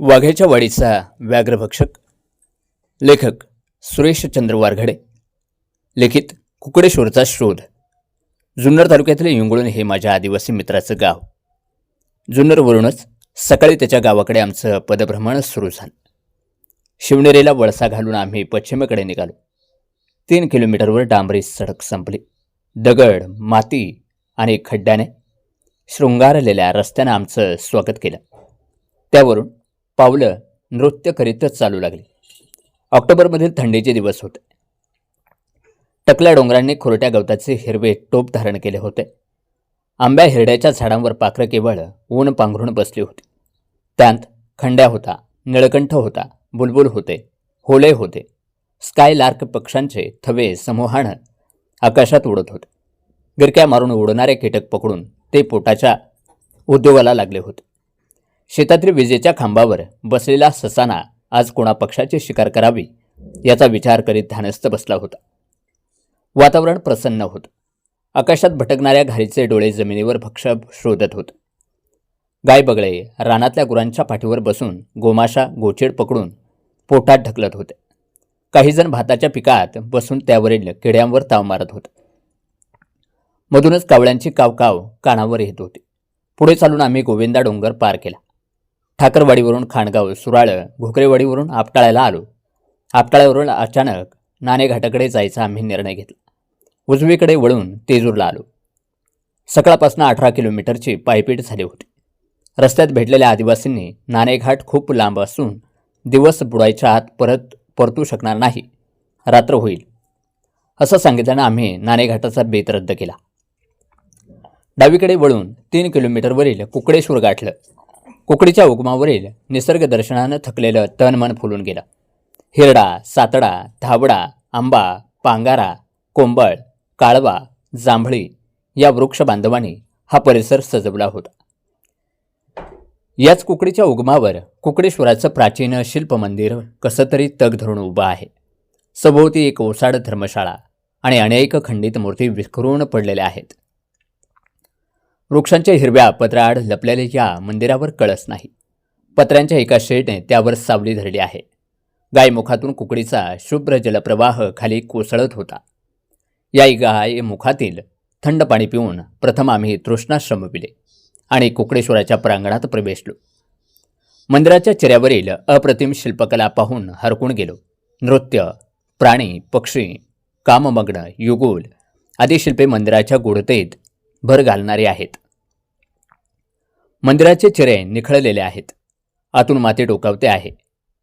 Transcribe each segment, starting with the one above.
वाघ्याच्या वाडीचा व्याघ्रभक्षक लेखक सुरेशचंद्र वारघडे. लिखित कुकडेश्वरचा शोध. जुन्नर तालुक्यातील इंगळूण हे माझ्या आदिवासी मित्राचं गाव. जुन्नरवरूनच सकाळी त्याच्या गावाकडे आमचं पदभ्रमण सुरू झालं. शिवनेरीला वळसा घालून आम्ही पश्चिमेकडे निघालो. तीन किलोमीटरवर डांबरी सडक संपली. दगड माती आणि खड्ड्याने शृंगारलेल्या रस्त्यानं आमचं स्वागत केलं. त्यावरून पावलं नृत्य करीतच चालू लागली. ऑक्टोबरमधील थंडीचे दिवस होते. टकल्या डोंगरांनी खोरट्या गवताचे हिरवे टोप धारण केले होते. आंब्या हिरड्याच्या झाडांवर पाखरं केवळ ऊन पांघरून बसली होती. त्यात खंड्या होता निळकंठ होता बुलबुल होते होले होते. स्काय लार्क पक्ष्यांचे थवे समूहानं आकाशात उडत होते. गिरक्या मारून उडणारे कीटक पकडून ते पोटाच्या उद्योगाला लागले होते. शेतातील विजेच्या खांबावर बसलेला ससाना आज कोणा पक्षाची शिकार करावी याचा विचार करीत ध्यानस्थ बसला होता. वातावरण प्रसन्न होतं. आकाशात भटकणाऱ्या घारीचे डोळे जमिनीवर भक्ष शोधत होत. गाय बगळे रानातल्या गुरांच्या पाठीवर बसून गोमाशा गोचेड पकडून पोटात ढकलत होते. काहीजण भाताच्या पिकात बसून त्यावरील किड्यांवर ताव मारत होते. मधूनच कावळ्यांची कावकाव कानावर येत होती. पुढे चालून आम्ही गोविंदा डोंगर पार केला. ठाकरवाडीवरून खाणगाव सुराळ घोकरेवाडीवरून आपटाळ्याला आलो. आपटाळ्यावरून अचानक नाणेघाटाकडे जायचा आम्ही निर्णय घेतला. उजवीकडे वळून तेजूरला आलो. सकाळपासून अठरा किलोमीटरची पायपीट झाली होती. रस्त्यात भेटलेल्या आदिवासींनी नाणेघाट खूप लांब असून दिवस बुडायच्या आत परत परतू शकणार नाही. रात्र होईल. असं सांगितल्यानं आम्ही नाणेघाटाचा बेत रद्द केला. डावीकडे वळून तीन किलोमीटरवरील कुकडेश्वर गाठलं. कुकडीच्या उगमावरील निसर्ग दर्शनानं थकलेलं तन मन फुलून गेलं. हिरडा सातडा धावडा आंबा पांगारा कोंबळ काळवा जांभळी या वृक्ष बांधवांनी हा परिसर सजवला होता. याच कुकडीच्या उगमावर कुकडेश्वराचं प्राचीन शिल्प मंदिर कसं तरी तग धरून उभं आहे. सभोवती एक ओसाड धर्मशाळा आणि अनेक खंडित मूर्ती विखरून पडलेल्या आहेत. वृक्षांच्या हिरव्या पत्राआड लपलेल्या या मंदिरावर कळस नाही. पत्र्यांच्या एका शेडने त्यावर सावली धरली आहे. गायमुखातून कुकडीचा शुभ्र जलप्रवाह खाली कोसळत होता. या गाय मुखातील थंड पाणी पिऊन प्रथम आम्ही तृष्णाश्रम पिले आणि कुकडेश्वराच्या प्रांगणात प्रवेशलो. मंदिराच्या चेहऱ्यावरील अप्रतिम शिल्पकला पाहून हरकून गेलो. नृत्य प्राणी पक्षी काममग्न युगुल आदी शिल्पे मंदिराच्या गुढतेत भर घालणारे आहेत. मंदिराचे चिरे निखळलेले आहेत. आतून माती डोकावते आहे.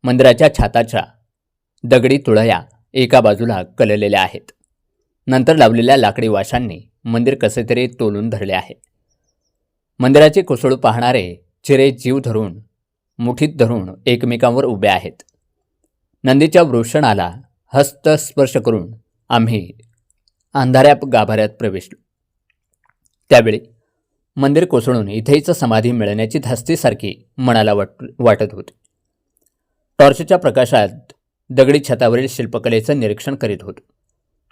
मंदिराच्या छाताच्या दगडी तुळया एका बाजूला कललेल्या आहेत. नंतर लावलेल्या लाकडी वाशांनी मंदिर कसे तरी तोलून धरले आहे. मंदिराचे कोसळू पाहणारे चिरे जीव धरून मुठीत धरून एकमेकांवर उभे आहेत. नंदीच्या वृषणाला हस्तस्पर्श करून आम्ही अंधाऱ्या गाभाऱ्यात प्रवेशलो त्यावेळी मंदिर कोसळून इथेच समाधी मिळण्याची धास्तीसारखी मनाला वाट वाटत होती. टॉर्चच्या प्रकाशात दगडी छतावरील शिल्पकलेचं निरीक्षण करीत होतो.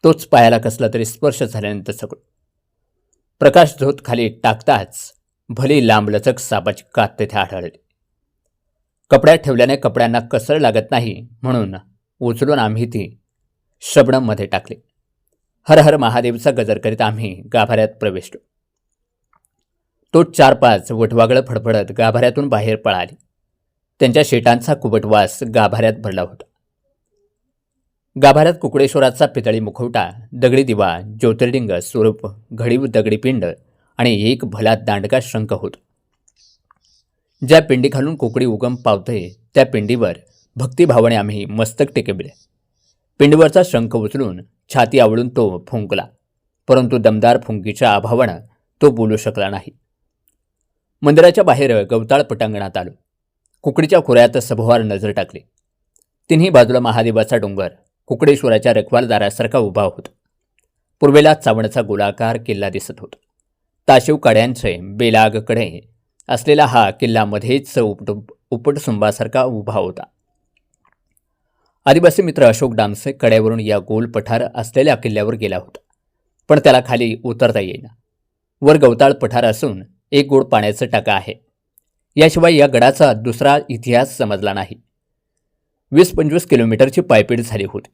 तोच पायाला कसला तरी स्पर्श झाल्यानंतर सगळं. प्रकाश झोत खाली टाकताच भली लांबलचक सापाची कात तेथे आढळली. कपड्यात ठेवल्याने कपड्यांना कसर लागत नाही म्हणून उचलून आम्ही ती शबणममध्ये टाकली. हर हर महादेवचा गजर करीत आम्ही गाभाऱ्यात प्रवेशलो. तो चार पाच वटवागळं फडफडत गाभाऱ्यातून बाहेर पळाली. त्यांच्या शेटांचा कुबटवास गाभाऱ्यात भरला होता. गाभाऱ्यात कुकडेश्वराचा पितळी मुखवटा दगडी दिवा ज्योतिर्लिंग स्वरूप घडीव दगडी पिंड आणि एक भला दांडका शंख होता. ज्या पिंडी खालून उगम पावते त्या पिंडीवर भक्तिभावाने आम्ही मस्तक टेकविले पिंडीवरचा शंख उचलून छाती आवळून तो फुंकला परंतु दमदार फुंकीच्या अभावानं तो बोलू शकला नाही. मंदिराच्या बाहेर गवताळ पटांगणात आलो. कुकडीच्या खोऱ्यात सभोवार नजर टाकली. तिन्ही बाजूला महादेवाचा डोंगर कुकडेश्वराच्या रखवालदारासारखा उभा होता. पूर्वेला चावणाचा गोलाकार किल्ला दिसत होता. ताशिव काड्यांचे बेलागकडे असलेला हा किल्ला मध्येच उपट उपटसुंबासारखा उभा होता. आदिवासी मित्र अशोक डामसे कड्यावरून या गोल पठार असलेल्या किल्ल्यावर गेला होता. पण त्याला खाली उतरता येईना. वर गवताळ पठार असून एक गोड पाण्याचं टाका आहे. याशिवाय या गडाचा दुसरा इतिहास समजला नाही. वीस पंचवीस किलोमीटरची पायपीट झाली होती.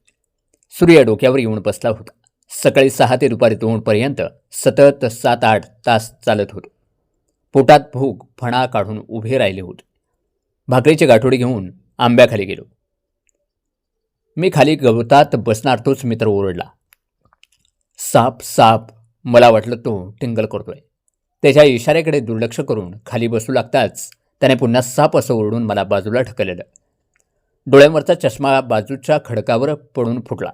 सूर्य डोक्यावर येऊन बसला होता. सकाळी सहा ते दुपारी दोनपर्यंत सतत सात आठ तास चालत होतो. पोटात भूक फणा काढून उभे राहिले होते. भाकरीचे गाठोडी घेऊन आंब्याखाली गेलो. मी खाली गवतात बसणार तोच मित्र ओरडला. साप साप मला वाटलं तो टिंगल करतोय. त्याच्या इशाऱ्याकडे दुर्लक्ष करून खाली बसू लागताच त्याने पुन्हा साप असं ओरडून मला बाजूला ढकललं. डोळ्यांवरचा चष्मा बाजूच्या खडकावर पडून फुटला.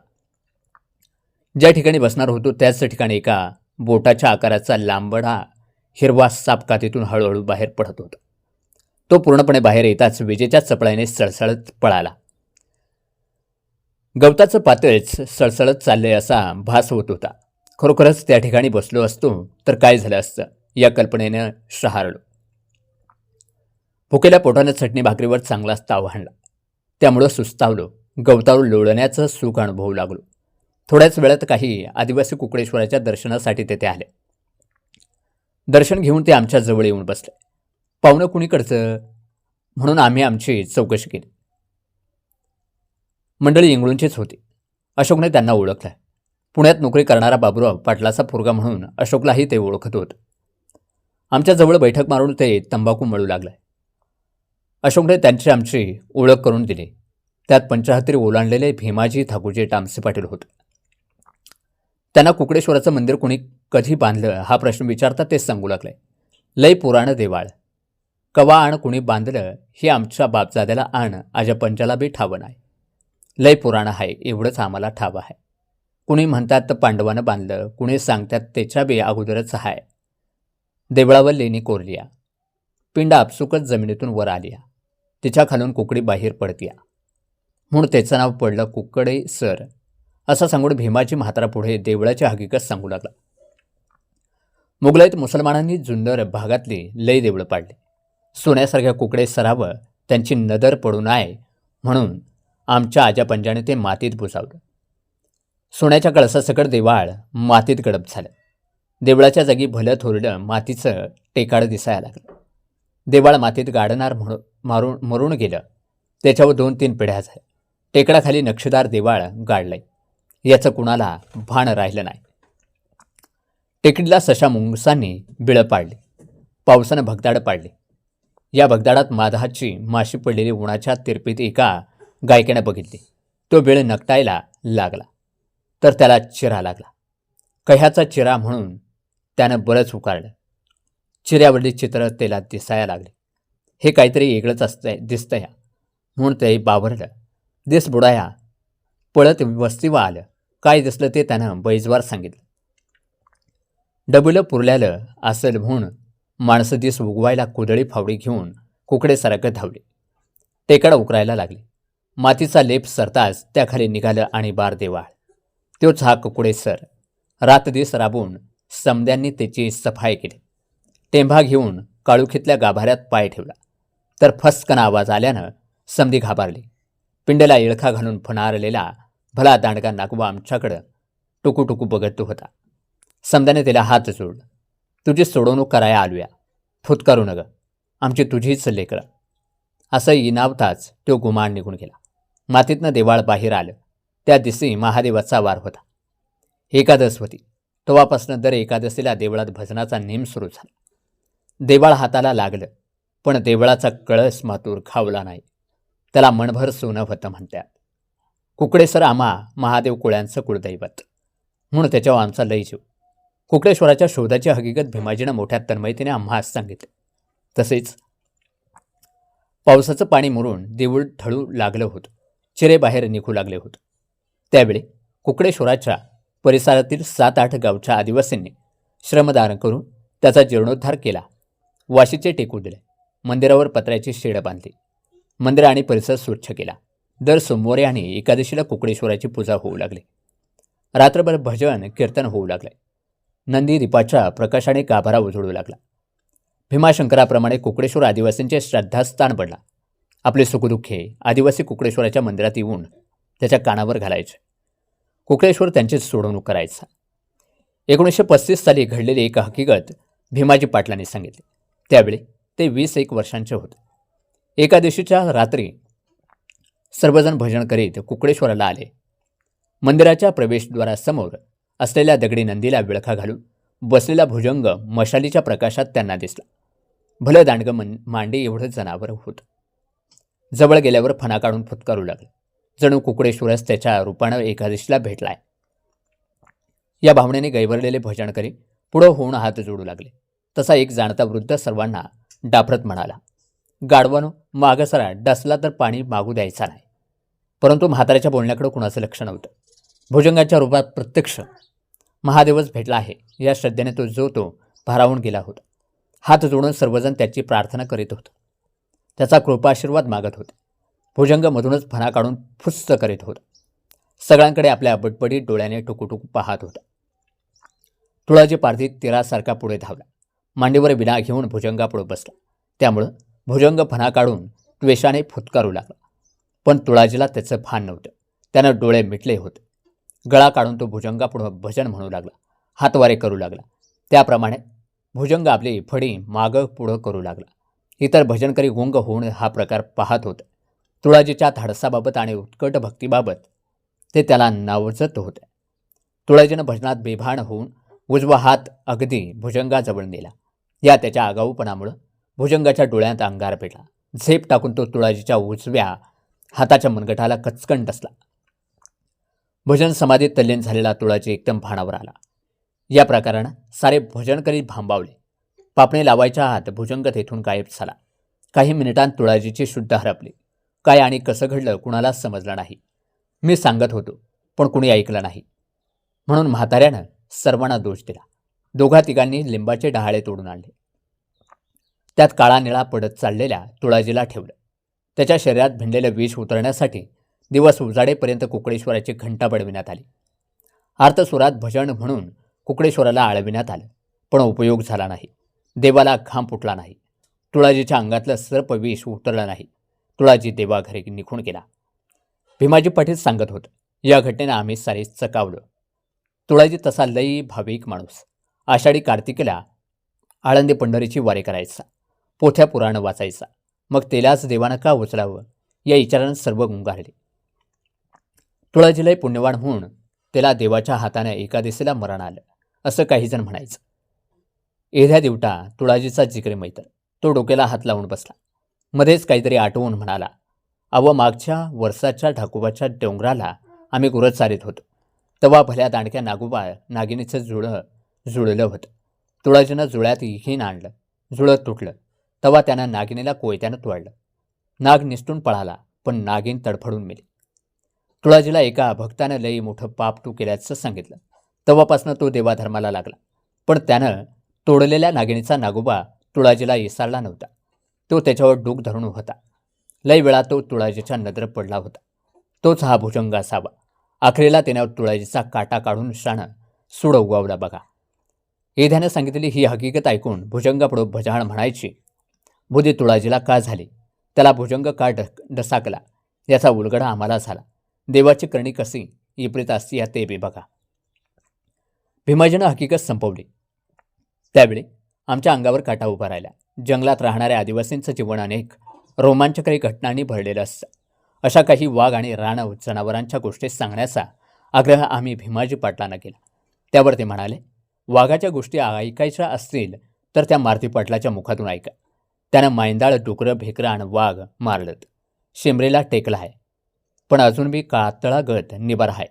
ज्या ठिकाणी बसणार होतो त्याच ठिकाणी एका बोटाच्या आकाराचा लांबडा हिरवा साप कातीतून हळूहळू बाहेर पडत होता. तो पूर्णपणे बाहेर येताच विजेच्या चपळाईने सळसळत पळाला. गवताचं पातळच सळसळत चालले असा भास होत होता. खरोखरच त्या ठिकाणी बसलो असतो तर काय झालं असतं? या कल्पनेनं सहारलो. भुकेल्या पोटानं चटणी भाकरीवर चांगलाच ताव हाणला. त्यामुळं सुस्तावलो. गवतावर लोळण्याचं सुख अनुभवू लागलो. थोड्याच वेळात काही आदिवासी कुकडेश्वराच्या दर्शनासाठी तेथे आले. दर्शन घेऊन ते आमच्या जवळ येऊन बसले. पाहुणं कुणीकडचं? म्हणून आम्ही आमची चौकशी केली. मंडळी इंगळूंचीच होती. अशोकने त्यांना ओळखलं. पुण्यात नोकरी करणारा बाबुराव पाटलाचा पोरगा म्हणून अशोकलाही ते ओळखत होतं. आमच्याजवळ बैठक मारून ते तंबाखू मळू लागलाय अशोकने त्यांची आमची ओळख करून दिली. त्यात पंचाहत्तरी ओलांडलेले भीमाजी ठाकूरजी टामसे पाटील होते. त्यांना कुकडेश्वराचं मंदिर कोणी कधी बांधलं हा प्रश्न विचारता तेच सांगू लागले. लय पुराण देवाळ. कवा आण कुणी बांधलं हे आमच्या बापजाद्याला आण आज्या पंचाला बी ठावं नाही. लय पुराण आहे एवढंच आम्हाला ठावं आहे. कुणी म्हणतात पांडवानं बांधलं कुणी सांगतात त्याच्या बी अगोदरच आहे. देवळावर लेणी कोरलिया. पिंड आपसुकच जमिनीतून वर आलिया. तिच्या खालून कुकडी बाहेर पडतिया. म्हणून त्याचं नाव पडलं कुकडे सर. असं सांगून भीमाची म्हातारा पुढे देवळाची हकीकत सांगू लागला. मुघलाईत मुसलमानांनी जुन्नर भागातली लय देवळं पाडली. सोन्यासारख्या कुकडे सरावं त्यांची नदर पडू नये म्हणून आमच्या आजापंजाने ते मातीत बुजावलं. सोन्याच्या कळसासकट देवाळ मातीत गडप झालं. देवळाच्या जागी भलं थोरलं मातीचं टेकाड दिसायला लागलं. देवाळ मातीत गाडणार म्हणून मारून मरून गेलं. त्याच्यावर दोन तीन पिढ्या झाल्या. टेकडाखाली नक्षीदार देवाळ गाडलंय. याचं कुणाला भान राहिलं नाही. टेकडीला सशा मुंगसांनी बिळं पाडली. पावसानं भगदाड पाडली. या भगदाडात माधाची माशी पडलेली उन्हाच्या तिरपीत एका गायकेनं बघितली. तो बिळ नकटायला लागला. तर त्याला चिरा लागला. कह्याचा चिरा म्हणून त्यानं बरंच उकारलं चिऱ्यावरली चित्र त्याला दिसायला लागले. हे काहीतरी वेगळंच असतंय दिसतं ह्या. म्हणून ते बावरलं दिस बुडाया पळत वस्तीवा आलं. काय दिसलं ते त्यानं बैजवार सांगितलं. डबुलं पुरल्यालं असेल म्हणून माणसं दिस उगवायला कुदळी फावडी घेऊन कुकडे सरकत धावले. टेकडा उकरायला लागली. मातीचा लेप सरताच त्याखाली निघालं आणि बार देवाळ तोच हा कुकडे सर रातदिस राबून समद्यांनी त्याची सफाई केली. टेंभा घेऊन काळुखीतल्या गाभाऱ्यात पाय ठेवला. तर फसकन आवाज आल्यानं समधी घाबरली. पिंडेला इळखा घालून फणारलेला भला दांडगा नागवा आमच्याकडं टुकू टुकू बघत होता. समद्याने त्याला हात जोडलं. तुझी सोडवणूक करायला आलूया. फुतकारू नग. आमची तुझीच लेकरं. असं इनावताच तो गुमान निघून गेला. मातीतनं देवाळ बाहेर आलं. त्या दिवशी महादेवाचा वार होता. एकादश होती. तेव्हापासून दर एकादशीला देवळात भजनाचा नेम सुरू झाला. देवाळ हाताला लागलं पण देवळाचा कळस मातूर खावला नाही. त्याला मनभर सोनं होतं म्हणतात कुकडेसर आम्हा महादेव कुळ्यांचं कुळदैवत. म्हणून त्याच्यावर आमचा लय जीव. कुकडेश्वराच्या शोधाची हकीकत भीमाजीनं मोठ्या तन्मयतेने आम्हास सांगितले. तसेच पावसाचं पाणी मुरून देऊळ ठळू लागलं होतं. चिरे बाहेर निघू लागले होते. त्यावेळी कुकडेश्वराच्या परिसरातील सात आठ गावच्या आदिवासींनी श्रमदान करून त्याचा जीर्णोद्धार केला. वाशीचे टेकू दिले. मंदिरावर पत्र्याची शेड बांधली. मंदिर आणि परिसर स्वच्छ केला. दर सोमवारी आणि एकादशीला कुकडेश्वराची पूजा होऊ लागली. रात्रभर भजन कीर्तन होऊ लागले. नंदी दीपाच्या प्रकाशाने गाभारा उजळू लागला. भीमाशंकराप्रमाणे कुकडेश्वर आदिवासींचे श्रद्धास्थान बनला. आपले सुखदुःखे आदिवासी कुकडेश्वराच्या मंदिरात येऊन त्याच्या कानावर घालायचे. कुकळेश्वर त्यांची सोडवणूक करायचा. एकोणीसशे पस्तीस साली घडलेली एक हकीकत भीमाजी पाटलांनी सांगितली. त्यावेळी ते वीस एक वर्षांचे होते. एका दिवशीच्या रात्री सर्वजण भजन करीत कुकडेश्वराला आले. मंदिराच्या प्रवेशद्वारासमोर असलेल्या दगडी नंदीला विळखा घालून बसलेला भुजंग मशालीच्या प्रकाशात त्यांना दिसला. भलं दांडगं मन मांडे एवढं जनावर होतं. जवळ गेल्यावर फणा काढून फुतकारू लागलं. जणू कुकडेश्वरच त्याच्या रूपानं एकादशीला भेटलाय. या भावनेने गैवरलेले भजन करी पुढं होऊन हात जोडू लागले. तसा एक जाणता वृद्ध सर्वांना डाफरत म्हणाला गाडवानो मागसरा डसला तर पाणी मागू द्यायचा नाही. परंतु म्हाताऱ्याच्या बोलण्याकडं कुणाचं लक्ष नव्हतं. भुजंगाच्या रूपात प्रत्यक्ष महादेवच भेटला आहे या श्रद्धेने तो जो तो भारावून गेला होता. हात जोडून सर्वजण त्याची प्रार्थना करीत होतं. त्याचा कृपाशीर्वाद मागत होते. भुजंगमधूनच फणा काढून फुस्स करीत होता. सगळ्यांकडे आपल्या बटबडीत डोळ्याने टुकूटुक पाहत होता. तुळाजी पारधी तिरासारखा पुढे धावला. मांडीवर विना घेऊन भुजंगापुढे बसला. त्यामुळं भुजंग फणा काढून त्वेषाने फुतकारू लागला. पण तुळाजीला त्याचं भान नव्हतं. त्यानं डोळे मिटले होते. गळा काढून तो भुजंगापुढं भजन म्हणू लागला. हातवारे करू लागला. त्याप्रमाणे भुजंग आपली फडी मागं पुढं करू लागला. इतर भजनकरी गुंग होऊन हा प्रकार पाहत होता. तुळाजीच्या धाडसाबाबत आणि उत्कट भक्तीबाबत ते त्याला नावजत होते. तुळाजीनं भजनात बेभान होऊन उजवा हात अगदी भुजंगाजवळ नेला. या त्याच्या आगाऊपणामुळं भुजंगाच्या डोळ्यात अंगार पेटला. झेप टाकून तो तुळाजीच्या उजव्या हाताच्या मनगटाला कचकन डसला भजन समाधीत तल्लीन झालेला तुळाजी एकदम भाणावर आला. या प्रकारानं सारे भजन करीत भांबावले. पापणे लावायच्या आत भुजंग तेथून गायब झाला. काही मिनिटांत तुळाजीची शुद्ध हरपली. काय आणि कसं घडलं कुणालाच समजलं नाही. मी सांगत होतो पण कुणी ऐकलं नाही. म्हणून म्हाताऱ्यानं सर्वांना दोष दिला. दोघा तिघांनी लिंबाचे डहाळे तोडून आणले. त्यात काळा निळा पडत चाललेल्या तुळाजीला ठेवलं. त्याच्या शरीरात भिंडलेलं विष उतरण्यासाठी दिवस उजाडेपर्यंत कुकडेश्वराची घंटा बडविण्यात आली. आर्तसुरात भजन म्हणून कुकडेश्वराला आळविण्यात आलं पण उपयोग झाला नाही. देवाला घाम फुटला नाही. तुळाजीच्या अंगातलं सर्प विष उतरलं नाही. तुळाजी देवाघरी निघून गेला भीमाजी पाटील सांगत होतं या घटनेनं आम्ही सारे चकावलं. तुळाजी तसा लई भाविक माणूस. आषाढी कार्तिकेला आळंदी पंढरीची वारी करायचा पोथ्या पुराण वाचायचा मग तेलाच देवानं का उचलावं या विचारानं सर्व गुंगारले. तुळाजीलाही पुण्यवान होऊन त्याला देवाच्या हाताने एकादशीला मरण आलं असं काहीजण म्हणायचं. एध्या दिवटा तुळाजीचा जिकरे मैत्र तो डोक्याला हात लावून बसला. मध्येच काहीतरी आठवून म्हणाला अव मागच्या वर्षाच्या ढाकोबाच्या डोंगराला आम्ही गुरं चालित होतो. तवा भल्या दांडक्या नागोबा नागिनीचं जुळं जुळलं होतं. तुळाजीनं जुळ्यात हिन आणलं जुळत तुटलं. तवा त्यानं नागिनीला कोयत्यानं तोडलं. नाग निसटून पळाला पण नागिन तडफडून मेली. तुळाजीला एका भक्तानं लई मोठं पाप तू केल्याचं सांगितलं. तेव्हापासनं तो देवाधर्माला लागला. पण त्यानं तोडलेल्या नागिनीचा नागोबा तुळाजीला इसारला नव्हता. तो त्याच्यावर डोक धरून होता. लई वेळा तो तुळाजीच्या नजर पडला होता. तोच हा भुजंग असावा. अखेरीला त्याने तुळाजीचा काटा काढून शाणं सूड उगवला बघा. येध्यानं सांगितलेली ही हकीकत ऐकून भुजंगापुढं भजाण म्हणायची बुधी तुळाजीला का झाली? त्याला भुजंग का ढक डसाकला? याचा उलगडा आम्हाला झाला. देवाची करणी कशी? इप्रित असती या ते बी बघा. भीमाजीनं हकीकत संपवली. त्यावेळी आमच्या अंगावर काटा उभा राहिला जंगलात राहणाऱ्या आदिवासींचं जीवन अनेक रोमांचकारी घटनांनी भरलेलं असतं. अशा काही वाघ आणि रानव जनावरांच्या गोष्टी सांगण्याचा आग्रह आम्ही भीमाजी पाटलांना केला. त्यावर ते म्हणाले वाघाच्या गोष्टी ऐकायच्या असतील तर त्या मारुती पाटलाच्या मुखातून ऐका. त्यानं मायंदाळ डुकरं भेकरं आणि वाघ मारलं शिमरेला टेकला आहे. पण अजून मी कातळा गत निबार आहे.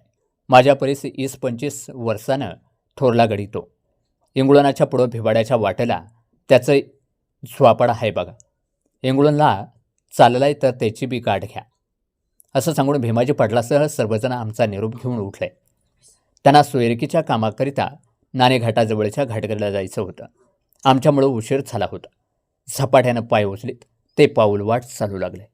माझ्या परीस वीस पंचवीस वर्षानं थोरला गडितो इंगुळणाच्या पुढं भिवाड्याच्या वाटेला त्याचं झ्वापड आहे बघा. इंगुळणला चाललाय तर त्याची बी गाठ घ्या. असं सांगून भीमाजी पडलासह सर्वजण आमचा निरोप घेऊन उठले. त्यांना सोयरकीच्या कामाकरिता नाणेघाटाजवळच्या घाटगडीला जायचं होतं. आमच्यामुळं उशीर झाला होता. झपाट्यानं पाय उचलीत. ते पाऊल वाट चालू लागले.